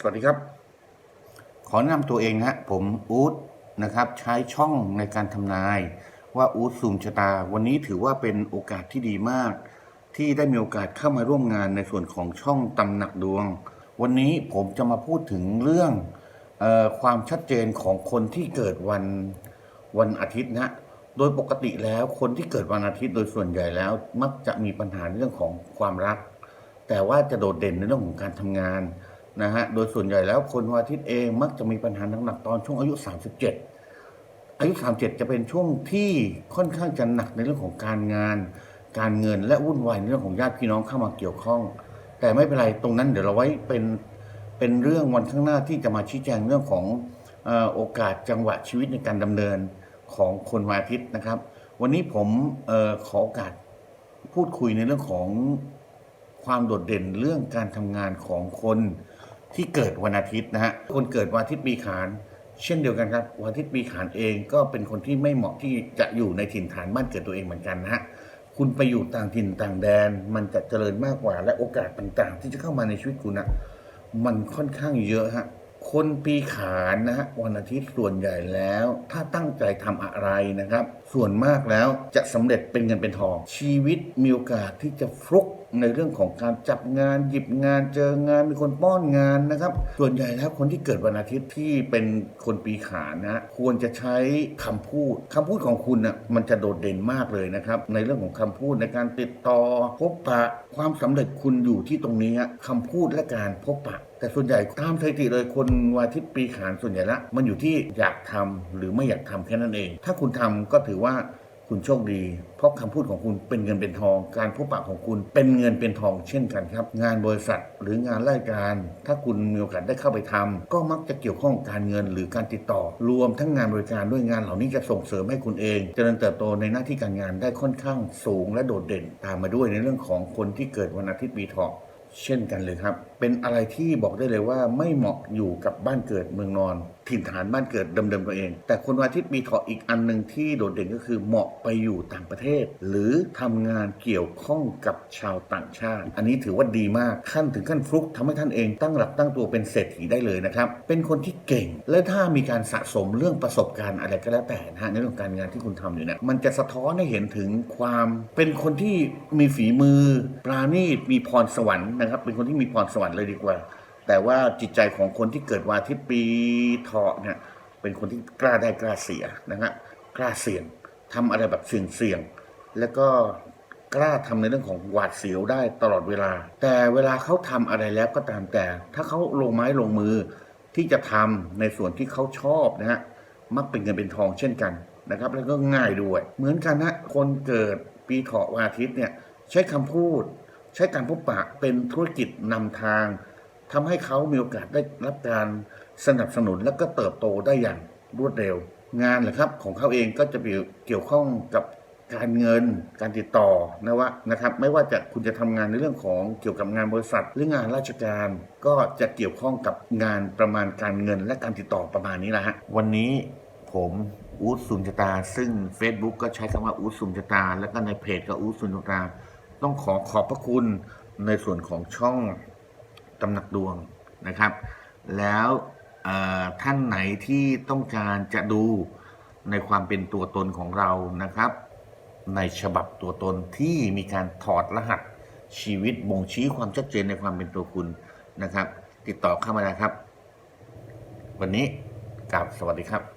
สวัสดีครับ ขอแนะนำตัวเองนะฮะผมอู๊ดนะครับ ใช้ช่องในการทำนาย ว่าอู๊ดสุ่มชะตา วันนี้ถือว่าเป็นโอกาสที่ดีมาก ที่ได้มีโอกาสเข้ามาร่วมงานในส่วนของช่องตำหนักดวง วันนี้ผมจะมาพูดถึงเรื่องออความชัดเจนของคนที่เกิดวันวันอาทิตย์นะฮะโดยปกติแล้วคนที่เกิดวันอาทิตย์โดยส่วนใหญ่แล้ว มักจะมีปัญหาเรื่องของความรัก แต่ว่าจะโดดเด่นในเรื่องของการทำงาน นะฮะ โดยส่วนใหญ่แล้วคนวันอาทิตย์เองมักจะมีปัญหาหนักๆตอนช่วงอายุ 37 อายุ 37 จะเป็นช่วงที่ค่อนข้างจะหนักในเรื่องของการงาน การเงินและวุ่นวายในเรื่องของญาติพี่น้องเข้ามาเกี่ยวข้อง แต่ไม่เป็นไรตรงนั้นเดี๋ยวเราไว้เป็นเป็นเรื่องวันข้างหน้าที่จะมาชี้แจงเรื่องของอโอกาสจังหวะชีวิตในการดำเนินของคนวันอาทิตย์นะครับ วันนี้ผมออขอโอกาสพูดคุยในเรื่องของความโดดเด่นเรื่องการทำงานของคน ที่เกิดวันอาทิตย์นะฮะคนเกิดวันอาทิตย์ปีขาน เช่นเดียวกันครับวันอาทิตย์ปีขานเองก็เป็นคนที่ไม่เหมาะที่จะอยู่ในถิ่นฐานบ้านเกิดตัวเองเหมือนกันนะฮะคุณไปอยู่ต่างถิ่นต่างแดน มันจะเจริญมากกว่าและโอกาสต่างๆ ที่จะเข้ามาในชีวิตคุณนะมันค่อนข้างเยอะฮะ คนปีขานนะฮะวันอาทิตย์ส่วนใหญ่แล้ว ถ้าตั้งใจทำอะไรนะครับ ส่วนมากแล้วจะสำเร็จเป็นเงินเป็นทอง ชีวิตมีโอกาสที่จะฟลุกในเรื่องของการจับงานหยิบงานเจองานมีคนป้อนงานนะครับ ส่วนใหญ่แล้วคนที่เกิดวันอาทิตย์ที่เป็นคนปีขานนะควรจะใช้คำพูดคำพูดของคุณนะ่ะมันจะโดดเด่นมากเลยนะครับ ในเรื่องของคำพูดในการติดต่อพบปะความสำเร็จคุณอยู่ที่ตรงนี้ฮะคำพูดและการพบปะแต่ส่วนใหญ่ตามสถิติเลยคนวันอาทิตย์ปีขานส่วนใหญ่ละมันอยู่ที่อยากทำหรือไม่อยากทำแค่นั้นเอง ถ้าคุณทำก็ถือว่าคุณโชคดี เพราะคำพูดของคุณเป็นเงินเป็นทอง การพบปะของคุณเป็นเงินเป็นทองเช่นกันครับ งานบริษัทหรืองานราชการ ถ้าคุณมีโอกาสได้เข้าไปทำก็มักจะเกี่ยวข้องการเงินหรือการติดต่อ รวมทั้งงานบริการด้วยงานเหล่านี้จะส่งเสริมให้คุณเองเจริญเติบโตในหน้าที่การงานได้ค่อนข้างสูงและโดดเด่น ตามมาด้วยในเรื่องของคนที่เกิดวันอาทิตย์ปีเถาะ เช่นกันเลยครับ เป็นอะไรที่บอกได้เลยว่าไม่เหมาะอยู่กับบ้านเกิดเมืองนอน ถิ่นฐานบ้านเกิดเดิมๆตัวเอง แต่คนวันอาทิตย์มีเถาะอีกอันหนึ่งที่โดดเด่นก็คือเหมาะไปอยู่ต่างประเทศ หรือทำงานเกี่ยวข้องกับชาวต่างชาติ อันนี้ถือว่าดีมากขั้นถึงขั้นฟลุกทำให้ท่านเองตั้งหลักตั้งตัวเป็นเศรษฐีได้เลยนะครับเป็นคนที่เก่ง และถ้ามีการสะสมเรื่องประสบการณ์อะไรก็แล้วแต่นะฮะในเรื่องของการงานที่คุณทำอยู่เนี่ยมันจะสะท้อนให้เห็นถึงความเป็นคนที่มีฝีมือปราณีตมีพรสวรรค์นะครับ เป็นคนที่มีพรสวรรค์เลยดีกว่า แต่ว่าจิตใจของคนที่เกิดวันอาทิตย์ปีเถาะเนี่ยเป็นคนที่กล้าได้กล้าเสียนะฮะกล้าเสี่ยงทำอะไรแบบเสี่ยงเสี่ยงๆแล้วก็กล้าทำในเรื่องของหวาดเสียวได้ตลอดเวลา แต่เวลาเขาทำอะไรแล้วก็ตามแต่ ถ้าเขาลงไม้ลงมือที่จะทำในส่วนที่เขาชอบนะฮะมักเป็นเงินเป็นทองเช่นกันนะครับ แล้วก็ง่ายด้วย เหมือนกันนะคนเกิดปีเถาะวันอาทิตย์เนี่ยใช้คำพูด ใช้การพบปะเป็นธุรกิจนำทางทำให้เขามีโอกาสได้รับการสนับสนุนและก็เติบโตได้อย่างรวดเร็ว งานแหละครับของเขาเองก็จะเกี่ยวข้องกับการเงินการติดต่อนะว่านะครับ ไม่ว่าจะคุณจะทำงานในเรื่องของเกี่ยวกับงานบริษัท หรืองานราชการ ก็จะเกี่ยวข้องกับงานประมาณการเงินและการติดต่อประมาณนี้แหละฮะวันนี้ผมอู๊ดสุนชตา ซึ่ง Facebook ก็ใช้คำว่าอู๊ดสุนชตา แล้วก็ในเพจก็อู๊ดสุนชตา ต้องขอขอบพระคุณในส่วนของช่องตำหนักดวงนะครับ แล้วท่านไหนที่ต้องการจะดูในความเป็นตัวตนของเรานะครับ ในฉบับตัวตนที่มีการถอดรหัสชีวิตบ่งชี้ความชัดเจนในความเป็นตัวคุณนะครับ ติดต่อเข้ามานะครับ วันนี้กราบสวัสดีครับ